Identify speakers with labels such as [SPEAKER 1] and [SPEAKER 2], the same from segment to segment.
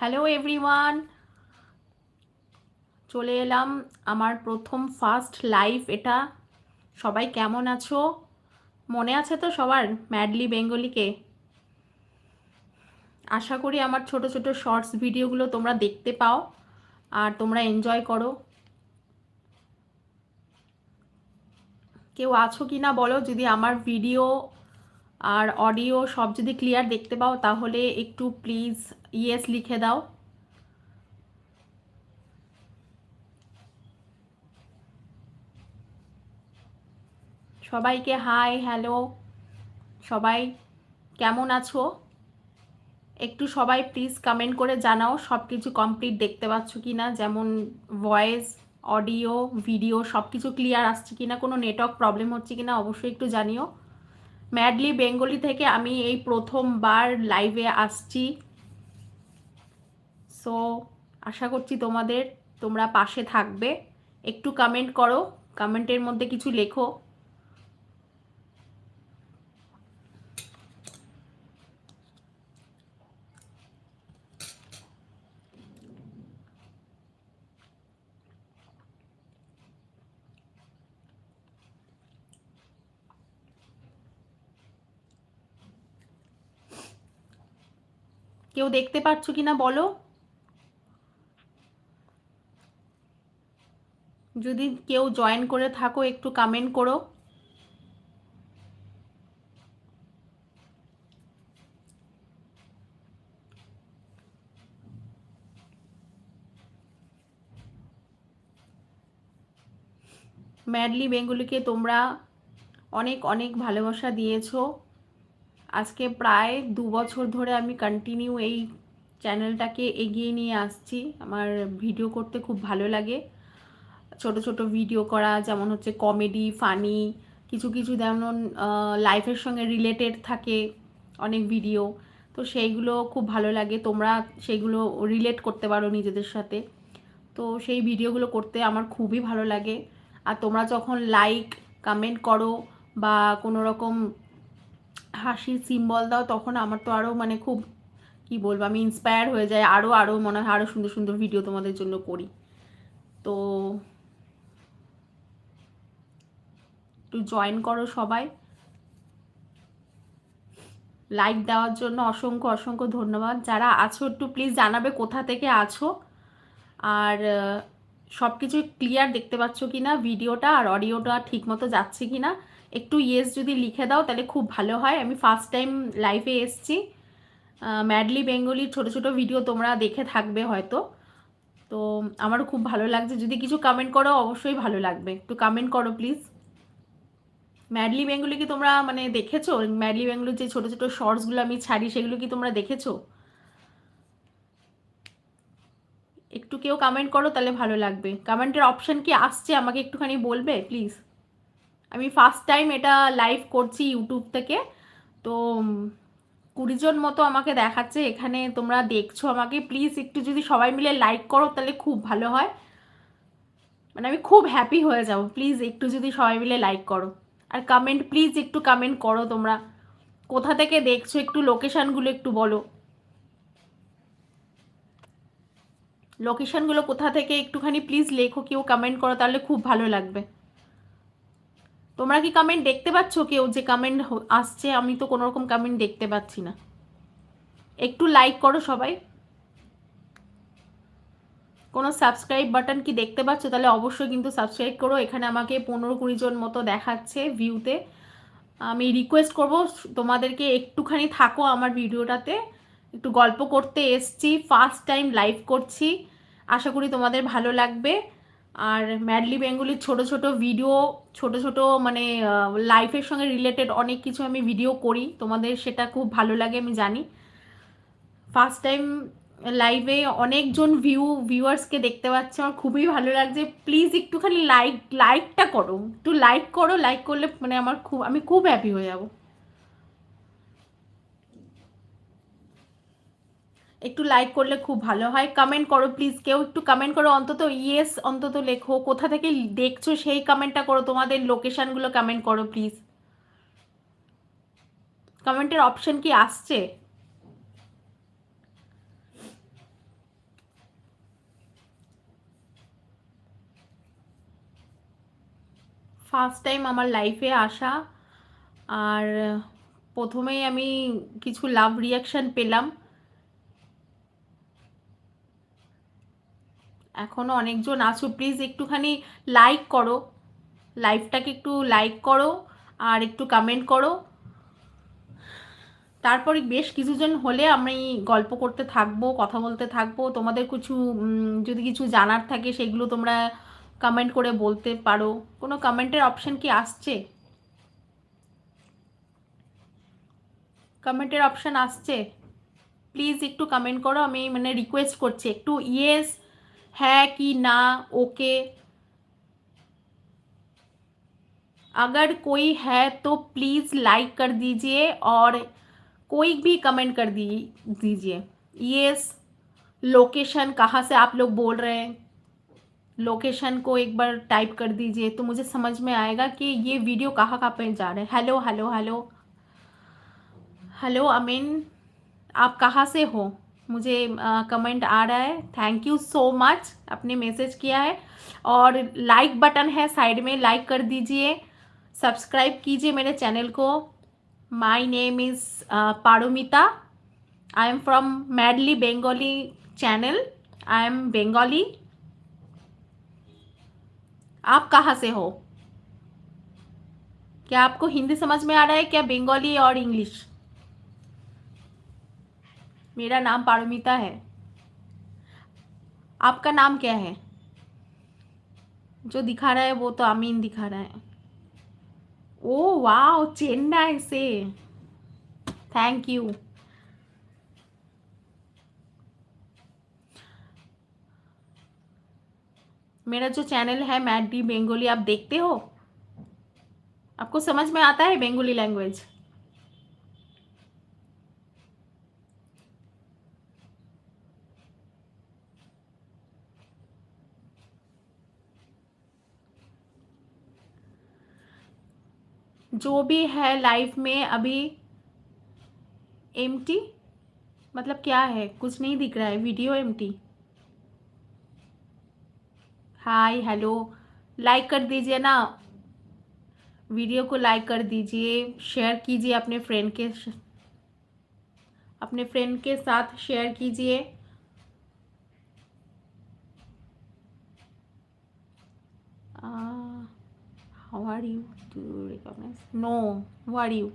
[SPEAKER 1] Hello everyone চলে এলাম আমার প্রথম ফার্স্ট লাইভ এটা। সবাই কেমন আছো? মনে আছে তো সবার? ম্যাডলি বেঙ্গলিকে আশা করি আমার ছোট ছোট শর্টস ভিডিওগুলো তোমরা দেখতে পাও আর তোমরা এনজয় করো। কেউ আছো কি না বলো? যদি আমার ভিডিও আর অডিও সব যদি ক্লিয়ার দেখতে পাও, তাহলে একটু প্লিজ ইয়েস লিখে দাও। সবাইকে হাই হ্যালো সবাই কেমন আছো? একটু সবাই প্লিজ কমেন্ট করে জানাও সব কিছু কমপ্লিট দেখতে পাচ্ছ কি না যেমন ভয়েস অডিও ভিডিও সব কিছু ক্লিয়ার আসছে কি না কোনো নেটওয়ার্ক প্রবলেম হচ্ছে কি না অবশ্যই একটু জানিও। ম্যাডলি বেঙ্গলি থেকে আমি এই প্রথমবার লাইভে আসছি। সো আশা করছি তোমাদের, তোমরা পাশে থাকবে। একটু কমেন্ট করো কমেন্টের মধ্যে কিছু লেখো। কেউ দেখতে পাচ্ছ কি না বলো? যদি কেউ জয়েন করে থাকো, একটু কমেন্ট করো। ম্যাডলি বেঙ্গলিকে তোমরা অনেক অনেক ভালোবাসা দিয়েছ। আজকে প্রায় দু বছর ধরে আমি কন্টিনিউ এই চ্যানেলটাকে এগিয়ে নিয়ে আসছি। আমার ভিডিও করতে খুব ভালো লাগে। ছোট ছোট ভিডিও করা, যেমন হচ্ছে কমেডি ফানি কিছু কিছু যেমন লাইফের সঙ্গে রিলেটেড থাকে অনেক ভিডিও তো সেইগুলো খুব ভালো লাগে। তোমরা সেইগুলো রিলেট করতে পারো নিজেদের সাথে। তো সেই ভিডিওগুলো করতে আমার খুবই ভালো লাগে। আর তোমরা যখন লাইক কমেন্ট করো বা কোনো রকম হাসির সিম্বল দাও, তখন আমার তো আরও মানে খুব, কি বলব, আমি ইন্সপায়ার হয়ে যাই। আরও আরও মনে হয় আরও সুন্দর সুন্দর ভিডিও তোমাদের জন্য করি। তো একটু জয়েন করো সবাই। লাইক দেওয়ার জন্য অসংখ্য অসংখ্য ধন্যবাদ। যারা আছো, একটু প্লিজ জানাবে কোথা থেকে আছো। আর সব কিছু ক্লিয়ার দেখতে পাচ্ছ কি না ভিডিওটা আর অডিওটা ঠিক মতো যাচ্ছে কি না একটু ইয়েস যদি লিখে দাও, তাহলে খুব ভালো হয়। আমি ফার্স্ট টাইম লাইভে এসছি। ম্যাডলি বেঙ্গলির ছোট ছোট ভিডিও তোমরা দেখে থাকবে হয়তো। তো আমারও খুব ভালো লাগছে। যদি কিছু কমেন্ট করো, অবশ্যই ভালো লাগবে। একটু কমেন্ট করো প্লিজ ম্যাডলি বেঙ্গলি কি তোমরা মানে দেখেছ? ম্যাডলি বেঙ্গলির যে ছোটো ছোটো শর্টসগুলো আমি ছাড়ি, সেগুলো কি তোমরা দেখেছ? একটু কেউ কমেন্ট করো, তাহলে ভালো লাগবে। কমেন্টের অপশান কি আসছে? আমাকে একটুখানি বলবে প্লিজ আমি ফার্স্ট টাইম এটা লাইভ করছি ইউটিউব থেকে। তো কুড়িজন মতো আমাকে দেখাচ্ছে এখানে, তোমরা দেখছ আমাকে। প্লিজ একটু যদি সবাই মিলে লাইক করো, তাহলে খুব ভালো হয়। মানে আমি খুব হ্যাপি হয়ে যাব। প্লিজ একটু যদি সবাই মিলে লাইক করো। আর কমেন্ট প্লিজ একটু কমেন্ট করো তোমরা। কোথা থেকে দেখছ? একটু লোকেশানগুলো একটু বলো। লোকেশানগুলো কোথা থেকে? একটুখানি প্লিজ লেখো, কেউ কমেন্ট করো, তাহলে খুব ভালো লাগবে। তোমরা কি কমেন্ট দেখতে পাচ্ছ কেউ যে কমেন্ট আসছে? আমি তো কোনো রকম কমেন্ট দেখতে পাচ্ছি না। একটু লাইক করো সবাই। কোনো সাবস্ক্রাইব বাটন কি দেখতে পাচ্ছ? তাহলে অবশ্যই কিন্তু সাবস্ক্রাইব করো। এখানে আমাকে পনেরো কুড়ি জন মতো দেখাচ্ছে ভিউতে আমি রিকোয়েস্ট করব তোমাদেরকে একটুখানি থাকো আমার ভিডিওটাতে। একটু গল্প করতে এসছি। ফার্স্ট টাইম লাইভ করছি। আশা করি তোমাদের ভালো লাগবে। আর ম্যাডলি বেঙ্গলির ছোট ছোট ভিডিও ছোট ছোট মানে লাইফের সঙ্গে রিলেটেড অনেক কিছু আমি ভিডিও করি। তোমাদের সেটা খুব ভালো লাগে, আমি জানি। ফার্স্ট টাইম লাইভে অনেকজন ভিউ ভিউয়ার্সকে দেখতে পাচ্ছি, আমার খুবই ভালো লাগছে। প্লিজ একটুখানি লাইক লাইকটা করো। একটু লাইক করো লাইক করলে মানে আমার খুব, আমি খুব হ্যাপি হয়ে যাব। একটু লাইক করলে খুব ভালো হয়। কমেন্ট করো প্লিজ কেউ একটু কমেন্ট করো, অন্তত ইয়েস অন্তত লেখো। কোথা থেকে দেখছ সেই কমেন্টটা করো। তোমাদের লোকেশানগুলো কমেন্ট করো প্লিজ কমেন্টের অপশন কি আসছে? ফার্স্ট টাইম আমার লাইফে আসা। আর প্রথমেই আমি কিছু লাভ রিয়াকশান পেলাম। এখনও অনেকজন আছো প্লিজ একটুখানি লাইক করো। লাইভটাকে একটু লাইক করো আর একটু কমেন্ট করো। তারপরে বেশ কিছুজন হলে আমি গল্প করতে থাকব, কথা বলতে থাকব। তোমাদের কিছু যদি কিছু জানার থাকে সেগুলো তোমরা কমেন্ট করে বলতে পারো। কোনো কমেন্টের অপশান কি আসছে? কমেন্টের অপশান আসছে? প্লিজ একটু কমেন্ট করো, আমি মানে রিকোয়েস্ট করছি। একটু ইয়েস है कि ना, ओके। अगर कोई है तो प्लीज़ लाइक कर दीजिए और कोई भी कमेंट कर दी, दीजिए। ये लोकेशन कहाँ से आप लोग बोल रहे हैं? लोकेशन को एक बार टाइप कर दीजिए तो मुझे समझ में आएगा कि ये वीडियो कहाँ कहाँ पर जा रहे हैं। Hello hello hello hello Amin आप कहाँ से हो? मुझे कमेंट आ रहा है। थैंक यू सो मच आपने मैसेज किया है। और लाइक बटन है साइड में लाइक कर दीजिए। सब्सक्राइब कीजिए मेरे चैनल को। My name is Parumita I am from madly Bengali channel I am Bangali आप कहाँ से हो? क्या आपको हिंदी समझ में आ रहा है? क्या बंगाली और इंग्लिश मेरा नाम पारुमिता है। आपका नाम क्या है? जो दिखा रहा है वो तो अमीन दिखा रहा है। ओ वाह चेन्नई से। थैंक यू मेरा जो चैनल है मैट डी बेंगोली, आप देखते हो? आपको समझ में आता है बेंगोली लैंग्वेज? जो भी है लाइफ में अभी एमटी मतलब क्या है? कुछ नहीं दिख रहा है। Video M T hi hello like कर दीजिए ना। वीडियो को लाइक कर दीजिए। शेयर कीजिए अपने फ्रेंड के अपने फ्रेंड के साथ शेयर कीजिए। How are you? To recognize? No. Who are you?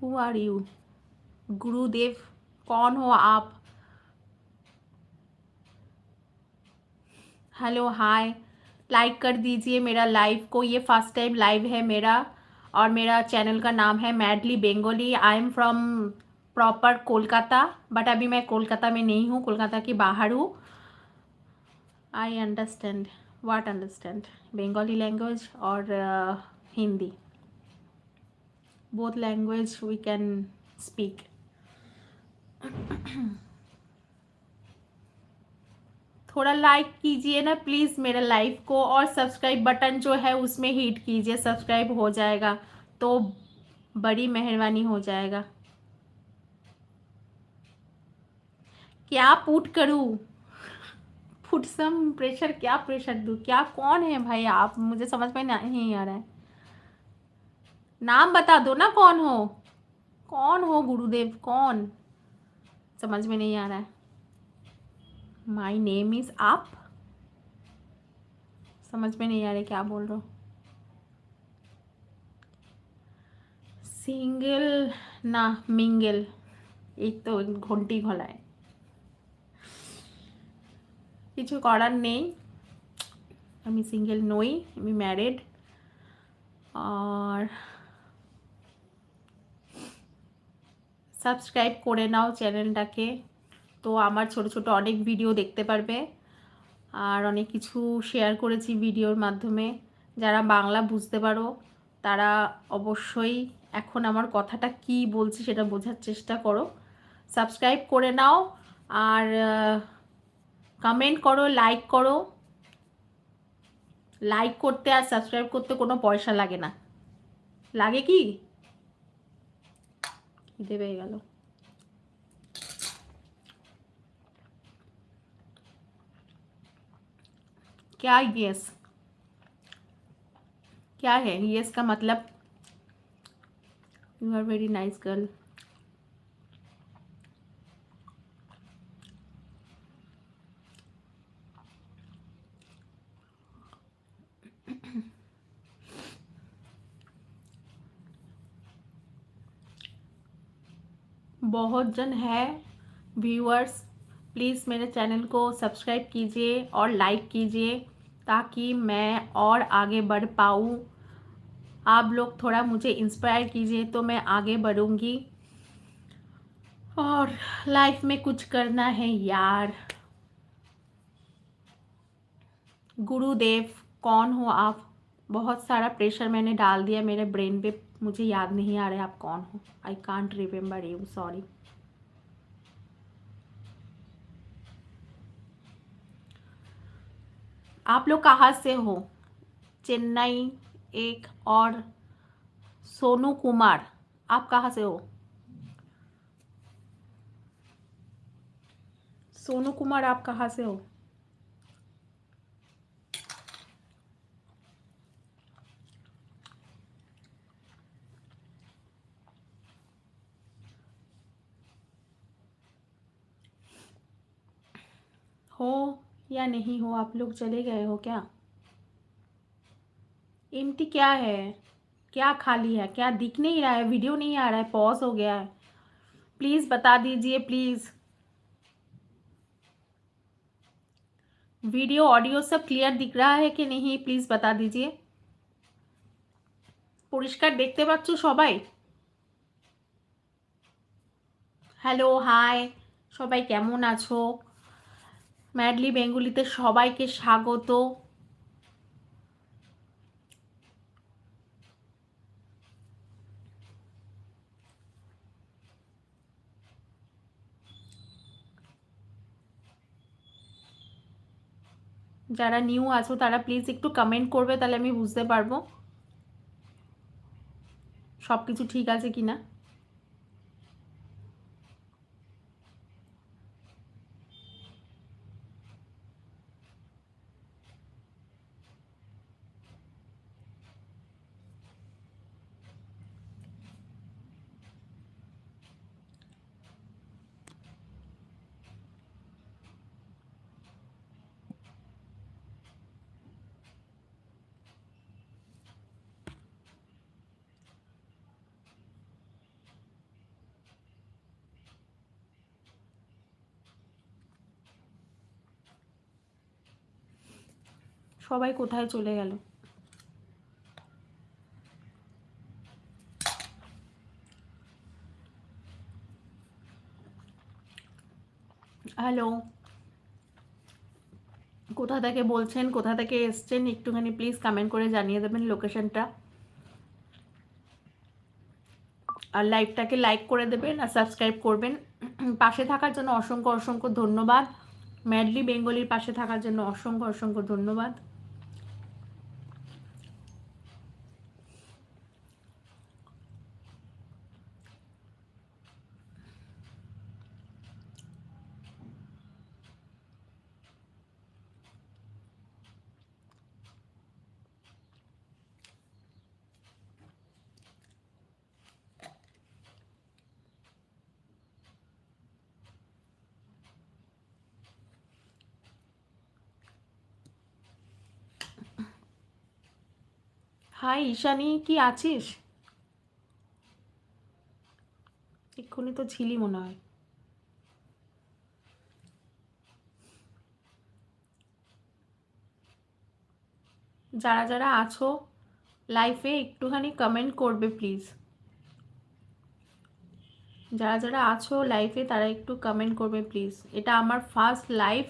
[SPEAKER 1] Who are you? गुरुदेव कौन हो आप? हेलो हाय लाइक कर दीजिए मेरा लाइव को। ये फ़र्स्ट टाइम लाइव है मेरा और मेरा चैनल का नाम है madly Bengali I am from proper Kolkata but अभी मैं कोलकाता में नहीं हूँ कोलकाता के बाहर हूँ। I understand what understand Bangali language और Hindi both language we can speak थोड़ा लाइक कीजिए ना प्लीज़ मेरे लाइव को और सब्सक्राइब बटन जो है उसमें हिट कीजिए सब्सक्राइब हो जाएगा तो बड़ी मेहरबानी हो जाएगा। क्या पुट करूँ? फुटसम प्रेशर क्या प्रेशर दू? क्या कौन है भाई आप? मुझे समझ में नहीं आ रहा है। नाम बता दो ना कौन हो? कौन हो गुरुदेव? कौन? समझ में नहीं आ रहा है। माई नेम इज़ आप। समझ में नहीं आ रहा क्या बोल रहे हो। सिंगल ना मिंगल एक तो घंटी घोला है। কিছু করার নেই। আমি সিঙ্গেল নই, আমি ম্যারেড আর সাবস্ক্রাইব করে নাও চ্যানেলটাকে তো আমার ছোট ছোট অনেক ভিডিও দেখতে পারবে। আর অনেক কিছু শেয়ার করেছি ভিডিওর মাধ্যমে। যারা বাংলা বুঝতে পারো, তারা অবশ্যই এখন আমার কথাটা কি বলছি সেটা বোঝার চেষ্টা করো। সাবস্ক্রাইব করে নাও। আর কমেন্ট করো লাইক করো লাইক করতে আর সাবস্ক্রাইব করতে কোনো পয়সা লাগে না লাগে কি দেবে গেল क्या यस क्या है यस का मतलब you are very nice girl बहुत जन है व्यूअर्स प्लीज़ मेरे चैनल को सब्सक्राइब कीजिए और लाइक कीजिए ताकि मैं और आगे बढ़ पाऊँ। आप लोग थोड़ा मुझे इंस्पायर कीजिए तो मैं आगे बढ़ूँगी। और लाइफ में कुछ करना है यार। गुरुदेव, कौन हो आप? बहुत सारा प्रेशर मैंने डाल दिया, मेरे ब्रेन पे मुझे याद नहीं आ रहा आप कौन हो। I can't remember you sorry आप लोग कहाँ से हो? चेन्नई एक और सोनू कुमार, आप कहाँ से हो? सोनू कुमार, आप कहाँ से हो? हो या नहीं हो आप लोग चले गए हो क्या एम्प्टी क्या है क्या खाली है क्या दिख नहीं रहा है वीडियो नहीं आ रहा है पॉज हो गया है प्लीज़ बता दीजिए प्लीज़ वीडियो ऑडियो सब क्लियर दिख रहा है कि नहीं प्लीज़ बता दीजिए পরিষ্কার দেখতে পাচ্ছ সবাই হ্যালো হাই সবাই কেমন আছো ম্যাডলি বেঙ্গুলিতে সবাইকে স্বাগত। যারা নিউ আছো, তারা প্লিজ একটু কমেন্ট করবে, তাহলে আমি বুঝতে পারব। সব কিছু ঠিক আছে কি না সবাই কোথায় চলে গেল? হ্যালো কোথা থেকে বলছেন? কোথা থেকে এসছেন? একটুখানি প্লিজ কমেন্ট করে জানিয়ে দেবেন লোকেশনটা আর লাইভটাকে লাইক করে দেবেন আর সাবস্ক্রাইব করবেন। পাশে থাকার জন্য অসংখ্য অসংখ্য ধন্যবাদ। ম্যাডলি বেঙ্গলির পাশে থাকার জন্য অসংখ্য অসংখ্য ধন্যবাদ। হাই ঈশানি কি আছিস? এক্ষুনি তো ছিলি মনে হয়। যারা যারা আছো লাইফে একটুখানি কমেন্ট করবে প্লিজ যারা যারা আছো লাইফে তারা একটু কমেন্ট করবে প্লিজ এটা আমার ফার্স্ট লাইফ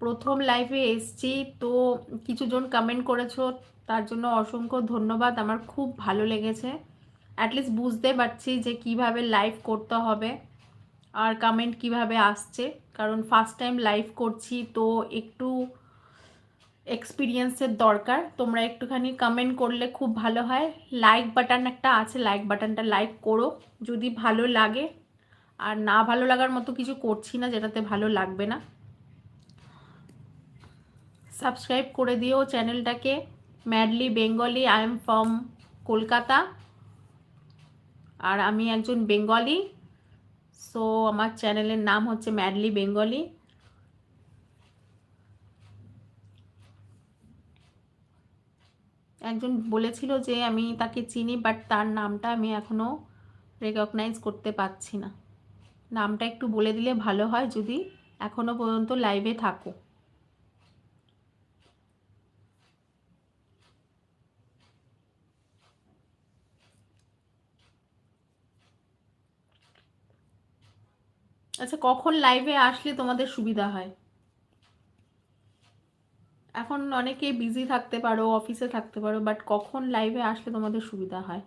[SPEAKER 1] প্রথম লাইফে এসছি, তো কিছুজন কমেন্ট করেছ তার জন্য অসংখ্য ধন্যবাদ। আমার খুব ভালো লেগেছে। অ্যাটলিস্ট বুঝতে পারছি যে কীভাবে লাইভ করতে হবে আর কমেন্ট কীভাবে আসছে। কারণ ফার্স্ট টাইম লাইভ করছি তো একটু এক্সপিরিয়েন্সের দরকার। তোমরা একটুখানি কমেন্ট করলে খুব ভালো হয়। লাইক বাটন একটা আছে লাইক বাটনটা লাইক করো। যদি ভালো লাগে, আর না ভালো লাগার মতো কিছু করছি না, যেটাতে ভালো লাগবে না। সাবস্ক্রাইব করে দিও চ্যানেলটাকে। Madly Bengali I am from Kolkata আর আমি একজন বেঙ্গলি সো আমার চ্যানেলের নাম হচ্ছে ম্যাডলি বেঙ্গলি একজন বলেছিল যে আমি তাকে চিনি বাট তার নামটা আমি এখনও রেকগনাইজ করতে পারছি না। নামটা একটু বলে দিলে ভালো হয়, যদি এখনও পর্যন্ত লাইভে থাকো। আচ্ছা কখন লাইভে আসলে তোমাদের সুবিধা হয়? এখন অনেকে বিজি থাকতে পারো অফিসে থাকতে পারো বাট কখন লাইভে আসলে তোমাদের সুবিধা হয়?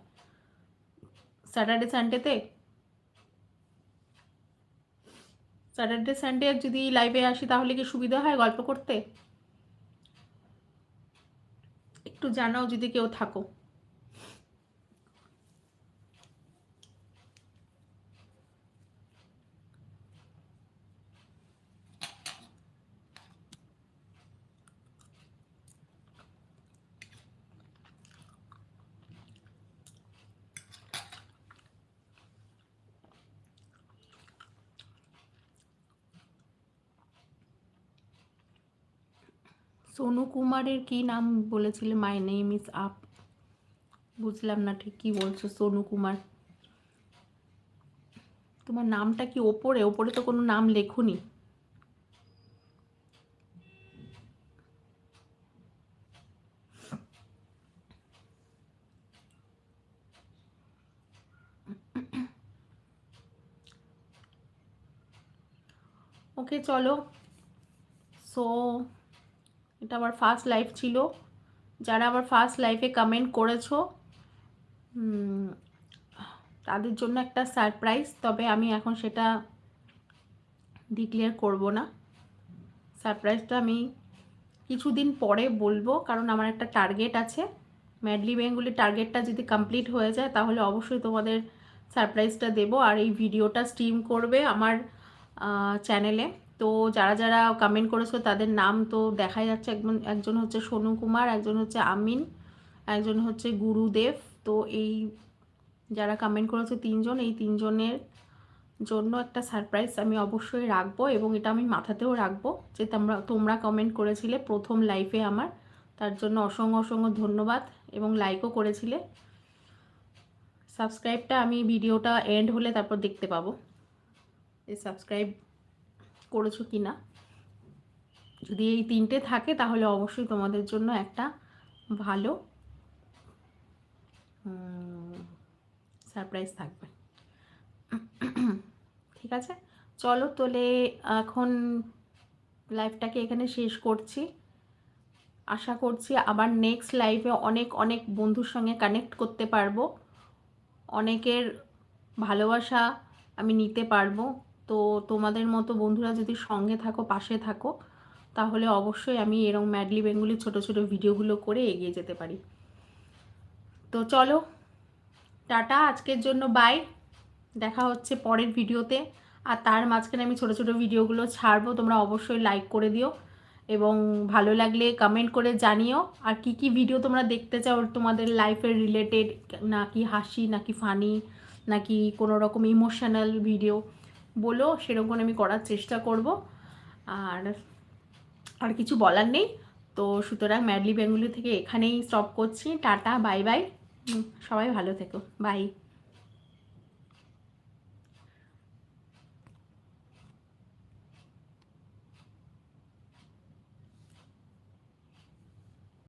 [SPEAKER 1] স্যাটারডে সানডেতে স্যাটারডে সানডে যদি লাইভে আসি তাহলে কি সুবিধা হয় গল্প করতে? একটু জানাও যদি কেউ থাকো। সোনু কুমারের কি নাম বলেছিলে? মাই নেম ইজ আপ বুঝলাম না ঠিক কি বলছো সোনু কুমার তোমার নামটা কি ওপরে? ওপরে তো কোনো নাম লেখুনি। ওকে চলো। সো এটা আমার ফার্স্ট লাইফ ছিল। যারা আমার ফার্স্ট লাইফে কমেন্ট করেছ তাদের জন্য একটা সারপ্রাইজ তবে আমি এখন সেটা ডিক্লেয়ার করব না। সারপ্রাইজটা আমি কিছুদিন পরে বলব, কারণ আমার একটা টার্গেট আছে। ম্যাডলি বেঙ্গুলি টার্গেটটা যদি কমপ্লিট হয়ে যায়, তাহলে অবশ্যই তোমাদের সারপ্রাইজটা দেবো। আর এই ভিডিওটা স্ট্রিম করবে আমার চ্যানেলে তো যারা যারা কমেন্ট করেছ তাদের নাম তো দেখাই যাচ্ছে। একজন একজন হচ্ছে সোনু কুমার, একজন হচ্ছে আমিন, একজন হচ্ছে গুরুদেব। তো এই যারা কমেন্ট করেছে তিনজন, এই তিনজনের জন্য একটা সারপ্রাইজ আমি অবশ্যই রাখব এবং এটা আমি মাথাতেও রাখব যে তোমরা তোমরা কমেন্ট করেছিলে প্রথম লাইফে আমার। তার জন্য অসংখ্য অসংখ্য ধন্যবাদ এবং লাইকও করেছিলে। সাবস্ক্রাইবটা আমি ভিডিওটা এন্ড হলে তারপর দেখতে পাবো। এই সাবস্ক্রাইব করেছ কি না? যদি এই তিনটে থাকে, তাহলে অবশ্যই তোমাদের জন্য একটা ভালো সারপ্রাইজ থাকবে। ঠিক আছে? চলো তোলে এখন লাইফটাকে এখানে শেষ করছি। আশা করছি আবার নেক্সট লাইফে অনেক অনেক বন্ধুর সঙ্গে কানেক্ট করতে পারব। অনেকের ভালোবাসা আমি নিতে পারব। তো তোমাদের মতো বন্ধুরা যদি সঙ্গে থাকো, পাশে থাকো, তাহলে অবশ্যই আমি এরকম ম্যাডলি বেঙ্গুলি ছোট ছোট ভিডিওগুলো করে এগিয়ে যেতে পারি। তো চলো, টাটা, আজকের জন্য বাই দেখা হচ্ছে পরের ভিডিওতে। আর তার মাঝখানে আমি ছোট ছোট ভিডিওগুলো ছাড়বো, তোমরা অবশ্যই লাইক করে দিও। এবং ভালো লাগলে কমেন্ট করে জানিও। আর কি কি ভিডিও তোমরা দেখতে চাও, তোমাদের লাইফের রিলেটেড নাকি হাসি, নাকি ফানি নাকি কোনো রকম ইমোশনাল ভিডিও বলো, সেরকম আমি করার চেষ্টা করব। আর আর কিছু বলার নেই। তো সুতরাং ম্যাডলি বেঙ্গুলি থেকে এখানেই স্টপ করছি। Tata, bye bye. সবাই ভালো থেকো। বাই।